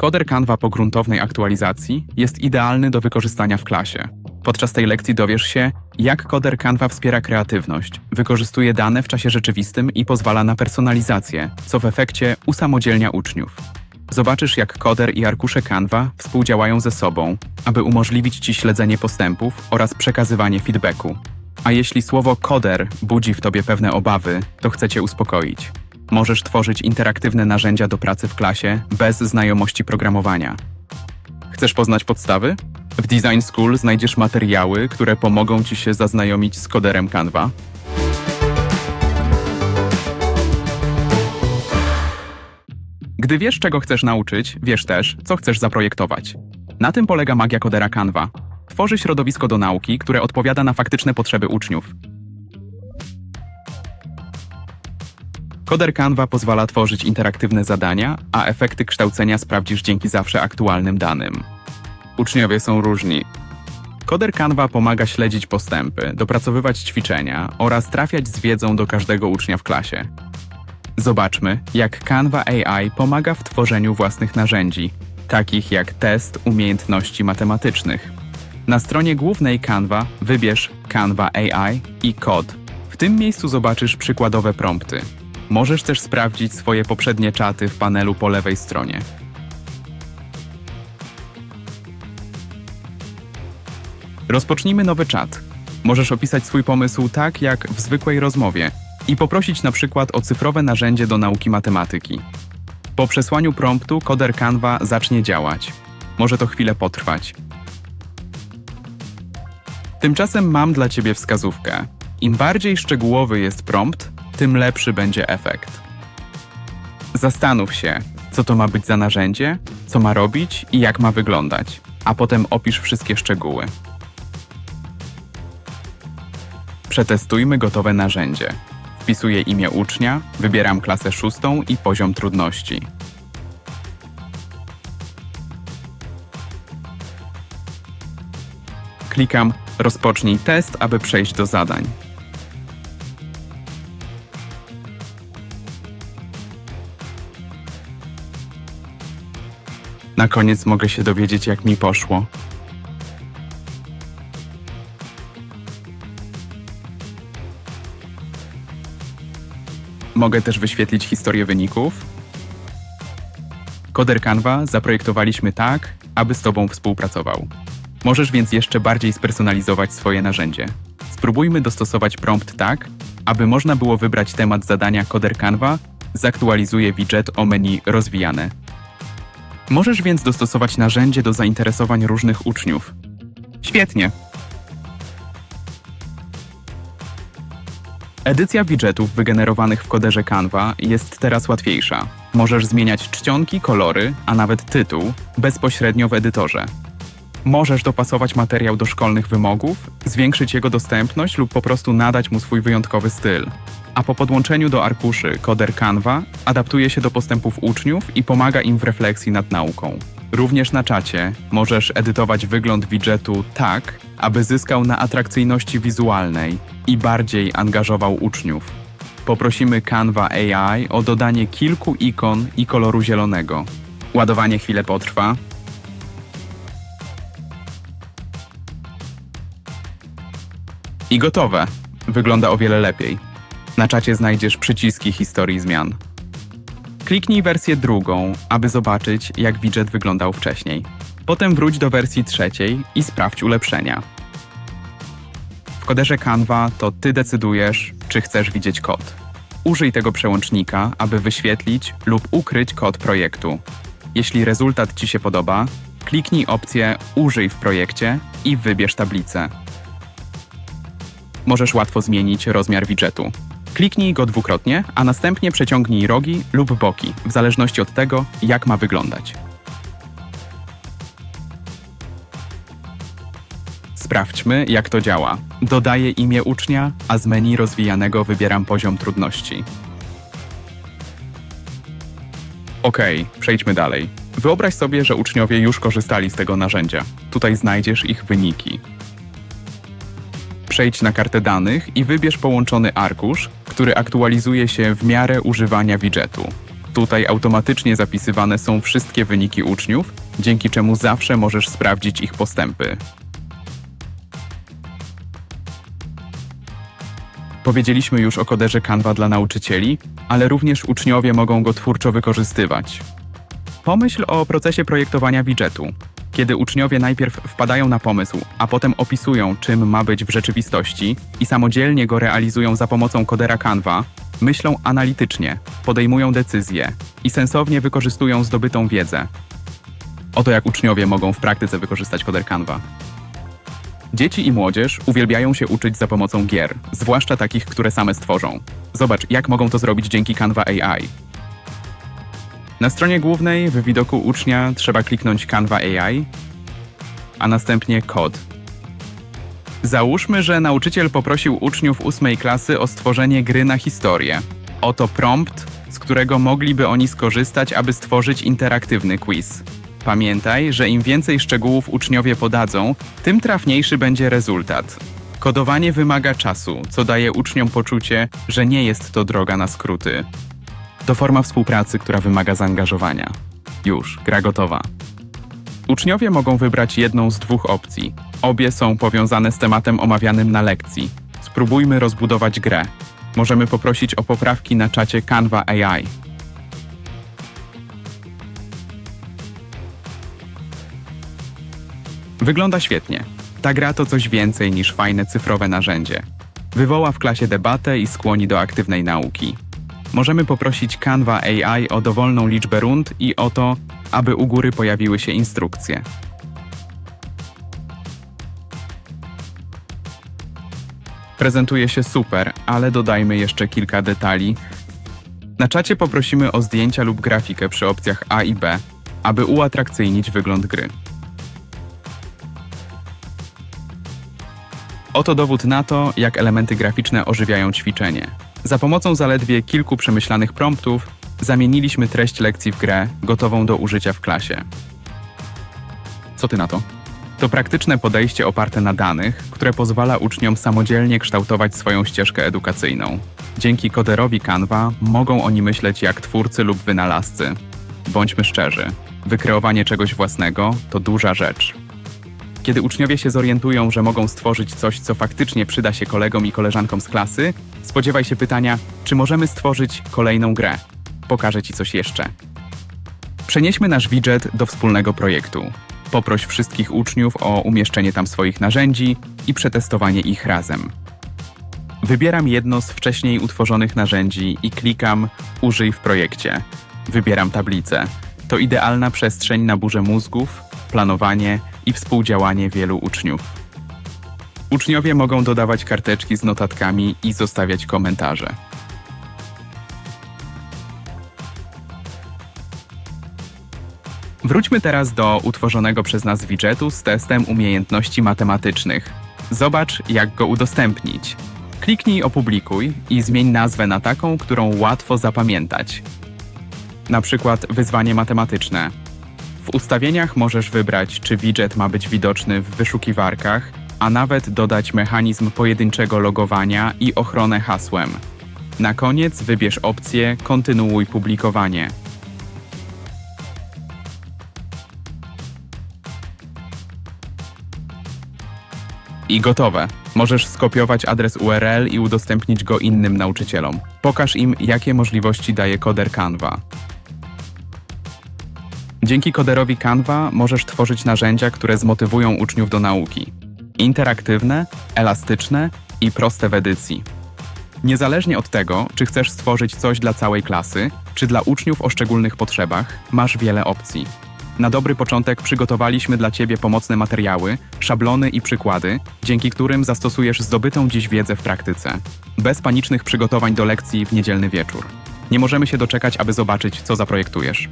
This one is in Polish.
Koder Canva po gruntownej aktualizacji jest idealny do wykorzystania w klasie. Podczas tej lekcji dowiesz się, jak koder Canva wspiera kreatywność, wykorzystuje dane w czasie rzeczywistym i pozwala na personalizację, co w efekcie usamodzielnia uczniów. Zobaczysz, jak koder i arkusze Canva współdziałają ze sobą, aby umożliwić Ci śledzenie postępów oraz przekazywanie feedbacku. A jeśli słowo koder budzi w Tobie pewne obawy, to chcę Cię uspokoić. Możesz tworzyć interaktywne narzędzia do pracy w klasie bez znajomości programowania. Chcesz poznać podstawy? W Design School znajdziesz materiały, które pomogą Ci się zaznajomić z koderem Canva. Gdy wiesz, czego chcesz nauczyć, wiesz też, co chcesz zaprojektować. Na tym polega magia kodera Canva. Tworzy środowisko do nauki, które odpowiada na faktyczne potrzeby uczniów. Koder Canva pozwala tworzyć interaktywne zadania, a efekty kształcenia sprawdzisz dzięki zawsze aktualnym danym. Uczniowie są różni. Koder Canva pomaga śledzić postępy, dopracowywać ćwiczenia oraz trafiać z wiedzą do każdego ucznia w klasie. Zobaczmy, jak Canva AI pomaga w tworzeniu własnych narzędzi, takich jak test umiejętności matematycznych. Na stronie głównej Canva wybierz Canva AI i kod. W tym miejscu zobaczysz przykładowe prompty. Możesz też sprawdzić swoje poprzednie czaty w panelu po lewej stronie. Rozpocznijmy nowy czat. Możesz opisać swój pomysł tak, jak w zwykłej rozmowie i poprosić na przykład o cyfrowe narzędzie do nauki matematyki. Po przesłaniu promptu koder Canva zacznie działać. Może to chwilę potrwać. Tymczasem mam dla Ciebie wskazówkę. Im bardziej szczegółowy jest prompt, tym lepszy będzie efekt. Zastanów się, co to ma być za narzędzie, co ma robić i jak ma wyglądać, a potem opisz wszystkie szczegóły. Przetestujmy gotowe narzędzie. Wpisuję imię ucznia, wybieram klasę szóstą i poziom trudności. Klikam Rozpocznij test, aby przejść do zadań. Na koniec mogę się dowiedzieć, jak mi poszło. Mogę też wyświetlić historię wyników. Koder Canva zaprojektowaliśmy tak, aby z Tobą współpracował. Możesz więc jeszcze bardziej spersonalizować swoje narzędzie. Spróbujmy dostosować prompt tak, aby można było wybrać temat zadania Koder Canva, zaktualizuje widget o menu rozwijane. Możesz więc dostosować narzędzie do zainteresowań różnych uczniów. Świetnie! Edycja widgetów wygenerowanych w koderze Canva jest teraz łatwiejsza. Możesz zmieniać czcionki, kolory, a nawet tytuł bezpośrednio w edytorze. Możesz dopasować materiał do szkolnych wymogów, zwiększyć jego dostępność lub po prostu nadać mu swój wyjątkowy styl. A po podłączeniu do arkuszy koder Canva adaptuje się do postępów uczniów i pomaga im w refleksji nad nauką. Również na czacie możesz edytować wygląd widgetu tak, aby zyskał na atrakcyjności wizualnej i bardziej angażował uczniów. Poprosimy Canva AI o dodanie kilku ikon i koloru zielonego. Ładowanie chwilę potrwa, I gotowe. Wygląda o wiele lepiej. Na czacie znajdziesz przyciski historii zmian. Kliknij wersję drugą, aby zobaczyć, jak widget wyglądał wcześniej. Potem wróć do wersji trzeciej i sprawdź ulepszenia. W koderze Canva to ty decydujesz, czy chcesz widzieć kod. Użyj tego przełącznika, aby wyświetlić lub ukryć kod projektu. Jeśli rezultat Ci się podoba, kliknij opcję Użyj w projekcie i wybierz tablicę możesz łatwo zmienić rozmiar widgetu. Kliknij go dwukrotnie, a następnie przeciągnij rogi lub boki, w zależności od tego, jak ma wyglądać. Sprawdźmy, jak to działa. Dodaję imię ucznia, a z menu rozwijanego wybieram poziom trudności. OK, przejdźmy dalej. Wyobraź sobie, że uczniowie już korzystali z tego narzędzia. Tutaj znajdziesz ich wyniki. Przejdź na kartę danych i wybierz połączony arkusz, który aktualizuje się w miarę używania widgetu. Tutaj automatycznie zapisywane są wszystkie wyniki uczniów, dzięki czemu zawsze możesz sprawdzić ich postępy. Powiedzieliśmy już o koderze Canva dla nauczycieli, ale również uczniowie mogą go twórczo wykorzystywać. Pomyśl o procesie projektowania widgetu. Kiedy uczniowie najpierw wpadają na pomysł, a potem opisują, czym ma być w rzeczywistości i samodzielnie go realizują za pomocą kodera Canva, myślą analitycznie, podejmują decyzje i sensownie wykorzystują zdobytą wiedzę. Oto jak uczniowie mogą w praktyce wykorzystać koder Canva. Dzieci i młodzież uwielbiają się uczyć za pomocą gier, zwłaszcza takich, które same stworzą. Zobacz, jak mogą to zrobić dzięki Canva AI. Na stronie głównej w widoku ucznia trzeba kliknąć Canva AI, a następnie kod. Załóżmy, że nauczyciel poprosił uczniów ósmej klasy o stworzenie gry na historię. Oto prompt, z którego mogliby oni skorzystać, aby stworzyć interaktywny quiz. Pamiętaj, że im więcej szczegółów uczniowie podadzą, tym trafniejszy będzie rezultat. Kodowanie wymaga czasu, co daje uczniom poczucie, że nie jest to droga na skróty. To forma współpracy, która wymaga zaangażowania. Już, gra gotowa. Uczniowie mogą wybrać jedną z dwóch opcji. Obie są powiązane z tematem omawianym na lekcji. Spróbujmy rozbudować grę. Możemy poprosić o poprawki na czacie Canva AI. Wygląda świetnie. Ta gra to coś więcej niż fajne cyfrowe narzędzie. Wywoła w klasie debatę i skłoni do aktywnej nauki. Możemy poprosić Canva AI o dowolną liczbę rund i o to, aby u góry pojawiły się instrukcje. Prezentuje się super, ale dodajmy jeszcze kilka detali. Na czacie poprosimy o zdjęcia lub grafikę przy opcjach A i B, aby uatrakcyjnić wygląd gry. Oto dowód na to, jak elementy graficzne ożywiają ćwiczenie. Za pomocą zaledwie kilku przemyślanych promptów zamieniliśmy treść lekcji w grę, gotową do użycia w klasie. Co ty na to? To praktyczne podejście oparte na danych, które pozwala uczniom samodzielnie kształtować swoją ścieżkę edukacyjną. Dzięki koderowi Canva mogą oni myśleć jak twórcy lub wynalazcy. Bądźmy szczerzy, wykreowanie czegoś własnego to duża rzecz. Kiedy uczniowie się zorientują, że mogą stworzyć coś, co faktycznie przyda się kolegom i koleżankom z klasy, spodziewaj się pytania, czy możemy stworzyć kolejną grę. Pokażę Ci coś jeszcze. Przenieśmy nasz widget do wspólnego projektu. Poproś wszystkich uczniów o umieszczenie tam swoich narzędzi i przetestowanie ich razem. Wybieram jedno z wcześniej utworzonych narzędzi i klikam Użyj w projekcie. Wybieram tablicę. To idealna przestrzeń na burzę mózgów, planowanie i współdziałanie wielu uczniów. Uczniowie mogą dodawać karteczki z notatkami i zostawiać komentarze. Wróćmy teraz do utworzonego przez nas widgetu z testem umiejętności matematycznych. Zobacz, jak go udostępnić. Kliknij opublikuj i zmień nazwę na taką, którą łatwo zapamiętać. Na przykład wyzwanie matematyczne. W ustawieniach możesz wybrać, czy widget ma być widoczny w wyszukiwarkach, a nawet dodać mechanizm pojedynczego logowania i ochronę hasłem. Na koniec wybierz opcję Kontynuuj publikowanie. I gotowe. Możesz skopiować adres URL i udostępnić go innym nauczycielom. Pokaż im, jakie możliwości daje koder Canva. Dzięki koderowi Canva możesz tworzyć narzędzia, które zmotywują uczniów do nauki. Interaktywne, elastyczne i proste w edycji. Niezależnie od tego, czy chcesz stworzyć coś dla całej klasy, czy dla uczniów o szczególnych potrzebach, masz wiele opcji. Na dobry początek przygotowaliśmy dla Ciebie pomocne materiały, szablony i przykłady, dzięki którym zastosujesz zdobytą dziś wiedzę w praktyce. Bez panicznych przygotowań do lekcji w niedzielny wieczór. Nie możemy się doczekać, aby zobaczyć, co zaprojektujesz.